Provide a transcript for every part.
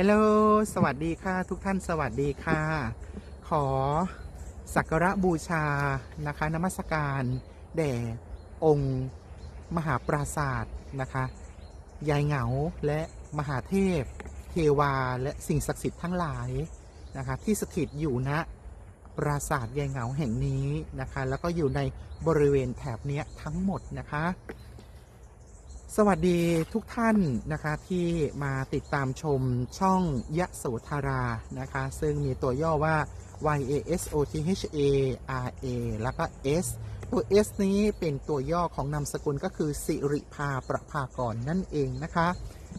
ฮลโหล สวัสดีค่ะ ทุกท่านสวัสดีค่ะ ขอสักการะบูชานะคะนมัสการแด่องค์มหาปราศาสตร์นะคะยายเหงาและมหาเทพ เทวาและสิ่งศักดิ์สิทธิ์ทั้งหลายนะคะที่สถิตอยู่ณปราศาสาทยายเหงาแห่งนี้นะคะ แล้วก็อยู่ในบริเวณแถบนี้ทั้งหมดนะคะ สวัสดีทุกท่านนะคะที่มาติดตามชมช่องยะโสธารานะคะ ซึ่งมีตัวย่อว่า Y A S O T H A R A แล้วก็ S ตัว S นี้เป็นตัวย่อของนามสกุลก็คือสิริภาประภากรนั่นเองนะคะ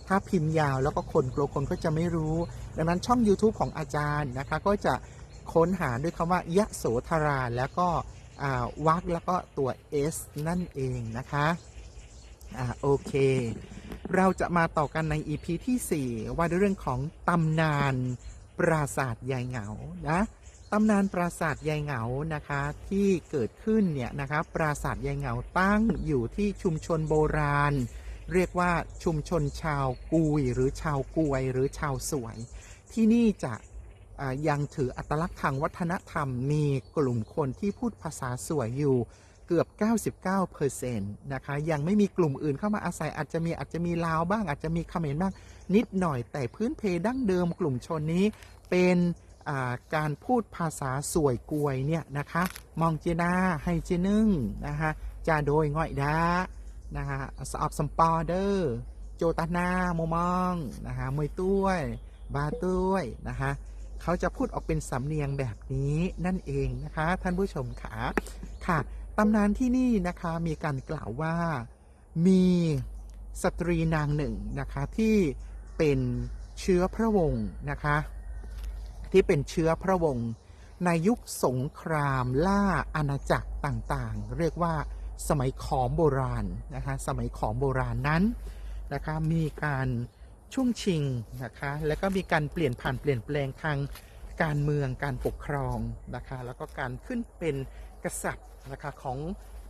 ถ้าพิมพ์ยาวแล้วก็คนกลัวคนก็จะไม่รู้ ดังนั้นช่อง YouTube ของอาจารย์นะคะ ก็จะค้นหาด้วยคำว่ายะโสธาราแล้วก็วักแล้วก็ตัว S นั่นเองนะคะ อ่าโอเค เราจะมาต่อกันใน EP ที่ 4 ว่าด้วยเรื่องของตำนานปราสาทยายเหงานะตำนานปราสาทยายเหงานะคะที่เกิดขึ้นเนี่ยนะคะปราสาทยายเหงาตั้งอยู่ที่ชุมชนโบราณ เรียกว่าชุมชนชาวกุยหรือชาวกวยหรือชาวสวย ที่นี่จะยังถืออัตลักษณ์ทางวัฒนธรรมมีกลุ่มคนที่พูดภาษาสวยอยู่ เกือบ 99%นะคะ ยังไม่มีกลุ่มอื่นเข้ามาอาศัยอาจจะมีอาจจะมีลาวบ้าง อาจจะมีเขมรบ้างนิดหน่อย แต่พื้นเพดั้งเดิมกลุ่มชนนี้เป็นการพูดภาษาสวยกวยเนี่ยนะคะ มองเจนาให้เจนึงนะคะจาโดยง่อยดานะคะสอบสัมปอเดอร์โจตานาโมมองนะคะมวยต้วย บาต้วยนะคะเขาจะพูดออกเป็นสำเนียงแบบนี้นั่นเองนะคะ ท่านผู้ชมค่ะค่ะ ตำนานที่นี่นะคะมีการกล่าวว่ามีสตรีนางหนึ่งนะคะที่เป็นเชื้อพระวงศ์นะคะที่เป็นเชื้อพระวงศ์ในยุคสงครามล่าอาณาจักรต่างๆ เรียกว่าสมัยขอมโบราณนะคะสมัยขอมโบราณนั้นนะคะมีการช่วงชิงนะคะแล้วก็มีการเปลี่ยนผ่านเปลี่ยนแปลงทาง การเมืองการปกครองนะคะแล้วก็การขึ้นเป็นกษัตริย์นะคะของ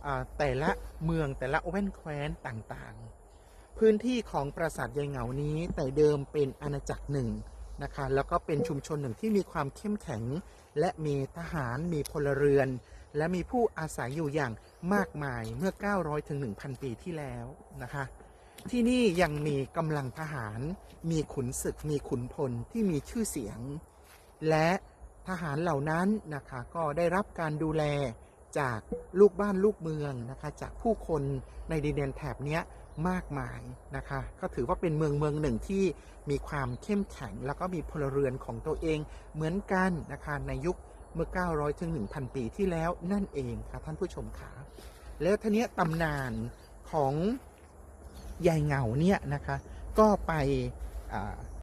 อแต่ละเมืองแต่ละแว่นแคว้นต่างๆ พื้นที่ของปราสาทยายเหงานี้แต่เดิมเป็นอาณาจักรหนึ่งนะคะแล้วก็เป็นชุมชนหนึ่งที่มีความเข้มแข็ง และมีทหารมีพลเรือน และมีผู้อาศัยอยู่อย่างมากมายเมื่อ 900ถึง1,000 ปีที่แล้วนะคะที่นี่ยังมีกำลังทหาร มีขุนศึก มีขุนพลที่มีชื่อเสียง และทหารเหล่านั้นนะคะก็ได้รับการดูแลจากลูกบ้านลูกเมืองนะคะจากผู้คนในดินแดนแถบนี้มากมายนะคะก็ถือว่าเป็นเมืองเมืองหนึ่งที่มีความเข้มแข็ง แล้วก็มีพลเรือนของตัวเองเหมือนกันนะคะในยุคเมื่อ 900 ถึง 1,000 ปีที่แล้วนั่นเองค่ะท่านผู้ชมค่ะแล้วทีนี้ตำนานของยายเหงาเนี่ยนะคะก็ไป